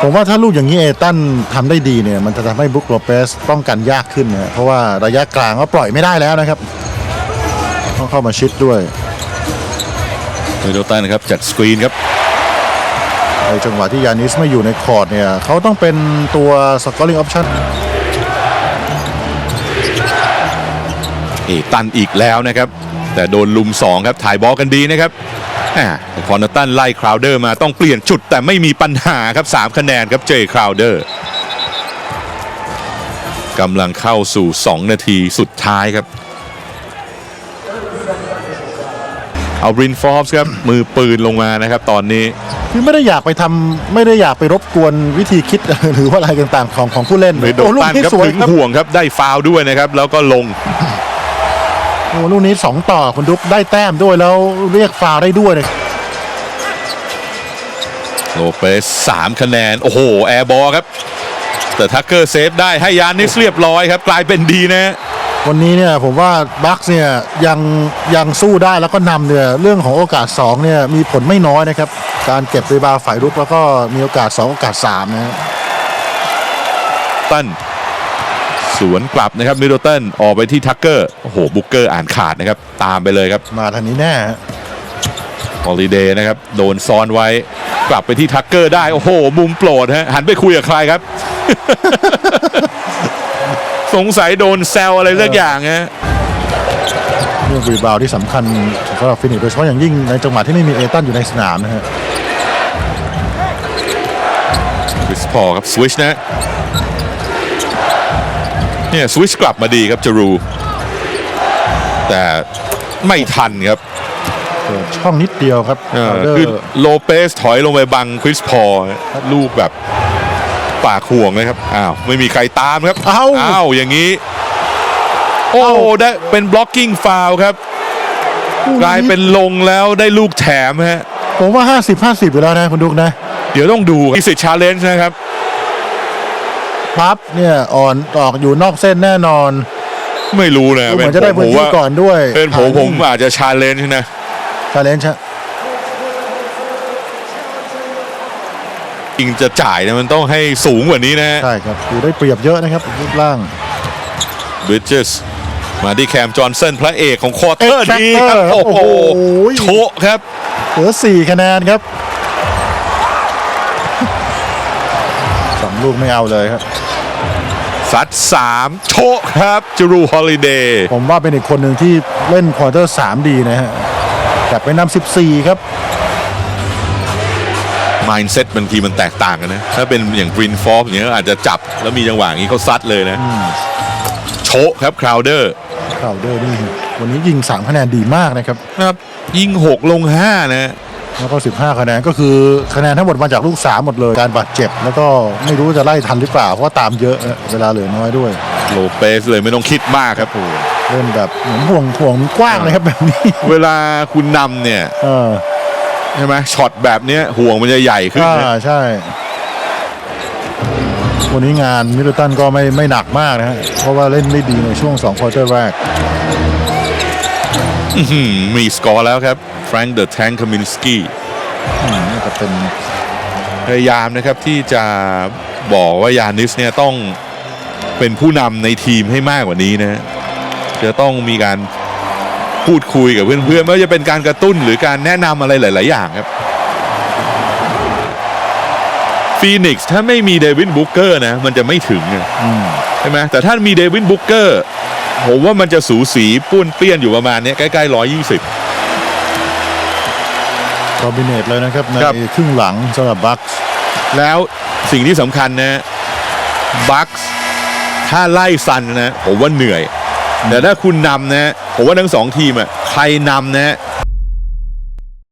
ผมว่าถ้าลูกอย่างนี้เอตันทำได้ดีเนี่ย มันจะทำให้บรุกโลเปสป้องกันยากขึ้นนะเพราะว่าระยะกลางก็ปล่อยไม่ได้แล้วนะครับ ต้องเข้ามาชิดด้วยมิดเดิลตันครับจากสกรีนครับในจังหวะที่ยานิสไม่อยู่ในคอร์ดเนี่ยเขาต้องเป็นตัวสกอร์ลิงออปชั่นเอกตันอีกแล้วนะครับ แต่โดนลุม 2 ครับถ่ายบอลกันดีนะครับอ่าแต่คอนเนอร์ตันไล่คราวเดอร์มาต้องเปลี่ยนจุดแต่ไม่มีปัญหาครับ 3 คะแนนครับเจคราวเดอร์กำลังเข้าสู่ 2 นาทีสุดท้ายครับเอาบรินฟอร์บส์ครับ มือปืนลงมานะครับตอนนี้ คือไม่ได้อยากไปทำไม่ได้อยากไปรบกวนวิธีคิดหรือว่าอะไรต่างๆของของผู้เล่นมิดเดิลโอ้ลูกตันนี้ครับสวยถึงครับห่วงครับได้ฟาวล์ด้วยนะครับ แล้วก็ลงโอ้ลูกนี้สองต่อคุณดุ๊กได้แต้มด้วยแล้วเรียกฟาวล์ได้ด้วยเลยโลเปสสามคะแนน โอ้โห แอร์บอลครับ แต่ทักเกอร์เซฟได้ให้ยานิสเรียบร้อยครับ กลายเป็นดีนะ วันนี้เนี่ยผมว่าบัคเนี่ยยังยังสู้ได้แล้วก็นำเนี่ยเรื่องของโอกาส2เนี่ยมีผลไม่น้อยนะครับ การเก็บรีบาวด์ฝ่ายรุกแล้วก็มีโอกาส 2 โอกาส3นะฮะ ตัน สวนกลับนะครับมิดเดิลตันออกไปที่ทักเกอร์โอ้โหบุกเกอร์อ่านขาดนะครับ ตามไปเลยครับมาทางนี้แน่ฮะฮอลิเดย์นะครับ โดนซ้อนไว้ กลับไปที่ทักเกอร์ได้ โอ้โห มุมโปรดฮะหันไปคุยกับใครครับ สงสัยโดนแซวอะไรสักอย่างฮะเรื่องรีบาวด์ที่สำคัญสำหรับฟินิกส์โดยเฉพาะอย่างยิ่งในจังหวะที่ไม่มีเอตันอยู่ในสนามนะฮะคริสพอลครับสวิชนะ เนี่ยสวิชกลับมาดีครับจารู แต่ไม่ทันครับเปิดช่องนิดเดียวครับเออ Crowder คือโลเปสถอยลงไปบังคริสพอลลูกแบบปากห่วงเลยครับอ้าวไม่มีใครตามครับเอ้าอ้าวอย่างนี้ โอ้ได้เป็นบล็อกกิ้งฟาวครับ กลายเป็นลงแล้วได้ลูกแถมฮะ ผมว่า 50 50อยู่แล้วนะ คุณดุกนะ เดี๋ยวต้องดูมีสิทธิ์ชาเลนจ์นะครับ ปั๊บเนี่ยอ่อนออกอยู่นอกเส้นแน่นอนไม่รู้นะดูเหมือนจะได้ผพื้นมที่ว่าก่อนด้วยเป็นผมผมอาจจะชาเลนจ์นะชาเลนจ์ฮะอิงจะจ่ายเนี่ยมันต้องให้สูงกว่านี้นะใช่ครับคือได้เปรียบเยอะนะครับรูปร่างบริดเจสมาที่แคมจอห์นสันพระเอกของควอเตอร์ X Factor ดีครับโอ้โหโอ้โหโชะครับเหลือ4คะแนนครับสองลูกไม่เอาเลยครับ ซัด3 โชะครับจูรูฮอลิเดย์ผมว่าเป็นอีกคนหนึ่งที่เล่นควอเตอร์ 3 ดีนะฮะแต่ไปนำ14 ครับมายน์เซ็ตบางทีมันแตกต่างกันนะ ถ้าเป็นอย่างกรีนฟอร์อย่างเงี้ยอาจจะจับแล้วมีจังหวะอย่างนี้เขาซัดเลยนะ โชะครับคราวเดอร์ข่าวเดอร์นี่วันนี้ยิง3คะแนนดีมากนะครับนะครับ ยิง 6 ลง 5 นะ แล้วก็ 15 คะแนนก็คือคะแนนทั้งหมดมาจากลูก3หมดเลยการบาดเจ็บ แล้วก็ไม่รู้จะไล่ทันหรือเปล่าเพราะว่าตามเยอะนะเวลาเหลือน้อยด้วยโลเปสเลยไม่ต้องคิดมากครับเล่นแบบเหมือนห่วงห่วงกว้างเลยครับแบบนี้เวลาคุณนำเนี่ยเออใช่ไหมช็อตแบบเนี้ยห่วงมันจะใหญ่ขึ้นอ่านะใช่ วันนี้งานมิดเดิลตันก็ไม่ไม่หนักมากนะฮะเพราะว่าเล่นได้ดีในช่วง2ควอเตอร์แรก อื้อหือมีสกอร์แล้วครับ แฟรงค์เดอะแทงคามินสกี้อืมน่าจะเป็นพยายามนะครับที่จะบอกว่ายานิสเนี่ยต้องเป็นผู้นำในทีมให้มากกว่านี้นะจะต้องมีการพูดคุยกับเพื่อนๆไม่ว่าจะเป็นการกระตุ้นหรือการแนะนำอะไรหลาย ๆ อย่างครับฟีนิกซ์ถ้าไม่มีเดวินบุ๊กเกอร์นะมันจะไม่ถึงอะอืมใช่ไหมแต่ถ้ามีเดวินบุ๊กเกอร์ผมว่ามันจะสูสีป้วนเปี้ยนอยู่ประมาณเนี้ยใกล้ๆร้อยยี่สิบ คอมบิเนตเลยนะครับ ในครับ ครึ่งหลังสำหรับบัคแล้วสิ่งที่สำคัญนะบัคถ้าไล่ซันนะผมว่าเหนื่อย แต่ถ้าคุณนำนะผมว่าทั้งสองทีมอะใครนำนะ